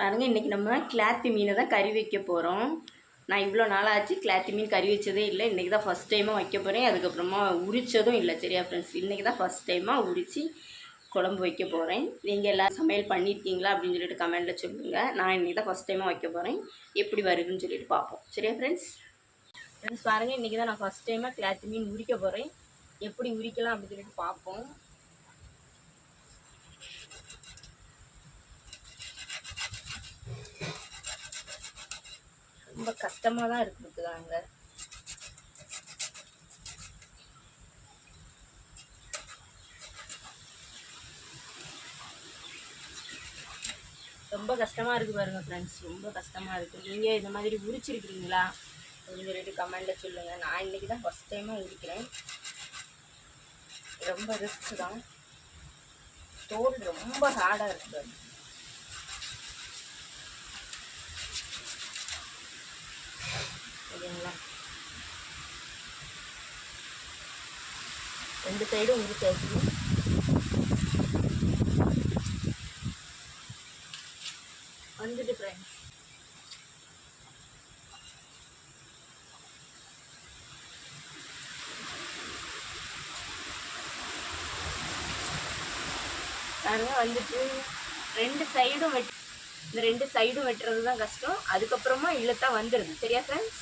பாருங்கள் இன்றைக்கி நம்ம கிளாத்தி மீனை தான் கறி வைக்க போகிறோம் நான் இவ்வளோ நாளாச்சு கிளாத்தி மீன் கறி வச்சதே இல்லை. இன்றைக்கி தான் ஃபஸ்ட் டைமாக வைக்க போகிறேன் அதுக்கப்புறமா உரித்ததும் இல்லை. சரியா ஃப்ரெண்ட்ஸ் இன்றைக்கி தான் ஃபஸ்ட் டைமாக உரித்து குழம்பு வைக்க போகிறேன் நீங்கள் எல்லாம் சமையல் பண்ணியிருக்கீங்களா அப்படின்னு சொல்லிட்டு கமெண்ட்டில் சொல்லுங்கள் நான் இன்றைக்கி தான் ஃபஸ்ட் டைமாக வைக்க போகிறேன் எப்படி வருதுன்னு சொல்லிட்டு பார்ப்போம். சரியா ஃப்ரெண்ட்ஸ் ஃப்ரெண்ட்ஸ் பாருங்கள் இன்றைக்கி தான் நான் ஃபஸ்ட் டைமாக கிளாத்தி மீன் உரிக்க போகிறேன் எப்படி உரிக்கலாம் அப்படின்னு சொல்லிட்டு பார்ப்போம் ரொம்ப கஷ்டமாக தான் இருக்குதுதாங்க ரொம்ப கஷ்டமாக இருக்குது பாருங்கள் ஃப்ரெண்ட்ஸ் ரொம்ப கஷ்டமாக இருக்குது நீங்கள் இந்த மாதிரி உரிச்சிருக்கிறீங்களா? அப்படின்னு சொல்லிட்டு கமெண்டில் சொல்லுங்கள் நான் இன்றைக்கி தான் ஃபஸ்ட் டைமாக உரிக்கிறேன். ரொம்ப ரிஸ்க் தான். தோல் ரொம்ப ஹார்டாக இருக்குது சரிங்களா ரெண்டு சைடும் உரிச்சாச்சு வந்துட்டு ஃப்ரெண்ட்ஸ் பாருங்க வந்துட்டு ரெண்டு சைடும் வெட் இந்த ரெண்டு சைடும் வெட்டுறது தான் கஷ்டம். அதுக்கப்புறமா இழுத்தா வந்துடுது சரியா ஃப்ரெண்ட்ஸ்